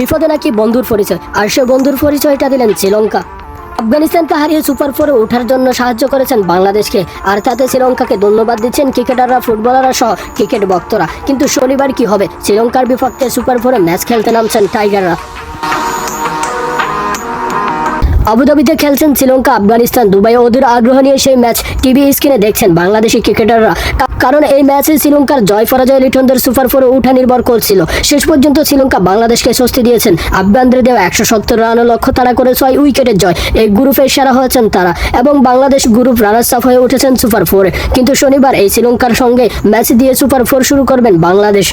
বিপদে নাকি বন্ধুর পরিচয়? আর সে বন্ধুর পরিচয়টা দিলেন শ্রীলঙ্কা। আফগানিস্তানকে হারিয়ে সুপার ফোরে ওঠার জন্য সাহায্য করেছেন বাংলাদেশকে। আর তাতে শ্রীলঙ্কাকে ধন্যবাদ দিচ্ছেন ক্রিকেটাররা, ফুটবলাররা সহ ক্রিকেট ভক্তরা। কিন্তু শনিবার কি হবে? শ্রীলঙ্কার বিপক্ষে সুপার ফোরে ম্যাচ খেলতে নামছেন টাইগাররা আবুধাবিতে খেলছেন শ্রীলঙ্কা, আফগানিস্তান, দুবাই ওদের আগ্রহ নিয়ে সেই ম্যাচ টিভি স্ক্রিনে দেখছেন বাংলাদেশি ক্রিকেটাররা। কারণ এই ম্যাচে শ্রীলঙ্কার জয় পরাজয় লিটনদের সুপার ফোরে উঠা নির্ভর করছিল। শেষ পর্যন্ত শ্রীলঙ্কা বাংলাদেশকে স্বস্তি দিয়েছেন। আফগানদের দেওয়া একশো সত্তর রানের লক্ষ্য তারা করে ছয় উইকেটের জয়। এই গ্রুপে সেরা হয়েছেন তারা এবং বাংলাদেশ গ্রুপ রানার্স আপ হয়ে উঠেছেন সুপার ফোরে। কিন্তু শনিবার এই শ্রীলঙ্কার সঙ্গে ম্যাচ দিয়ে সুপার ফোর শুরু করবেন বাংলাদেশ।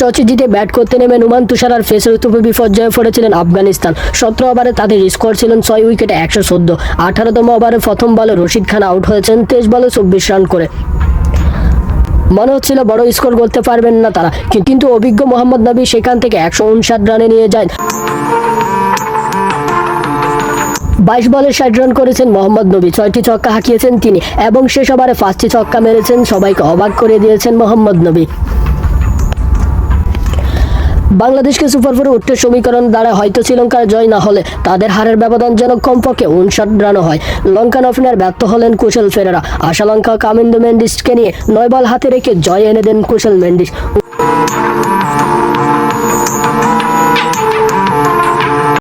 টসে জিতে ব্যাট করতে নেমে নুমান তুষারার ফেসের তুপে বিপর্যয়ে পড়েছিলেন আফগানিস্তান। সতেরো ওভারে তাদের স্কোর ছিলেন ছয় উইকেটে একশো চোদ্দ। আঠারোতম ওভারে প্রথম বলে রশিদ খান আউট হয়েছেন তেইশ বলে চব্বিশ রান করে। মনে হচ্ছিল বড় স্কোর করতে পারবেন না তারা। কিন্তু অভিজ্ঞ মোহাম্মদ নবী সেখান থেকে একশো উনষাট রানে নিয়ে যায় বাইশ বলে ষাট রান করেছেন মোহাম্মদ নবী। ছয়টি ছক্কা হাঁকিয়েছেন তিনি এবং শেষ ওভারে পাঁচটি ছক্কা মেরেছেন। সবাইকে অবাক করে দিয়েছেন মোহাম্মদ নবী। বাংলাদেশকে সুপার ফোরে উঠতে সমীকরণ দ্বারা হয়তো শ্রীলঙ্কার জয় না হলে তাদের হারের ব্যবধান যেন কমপক্ষে উনষাট রানও হয়। লঙ্কান অফিনার ব্যর্থ হলেন কুশল ফেরেরা। আশালঙ্কা কামিন্দু মেন্ডিসকে নিয়ে নয় বল হাতে রেখে জয় এনে দেন কুশল মেন্ডিস।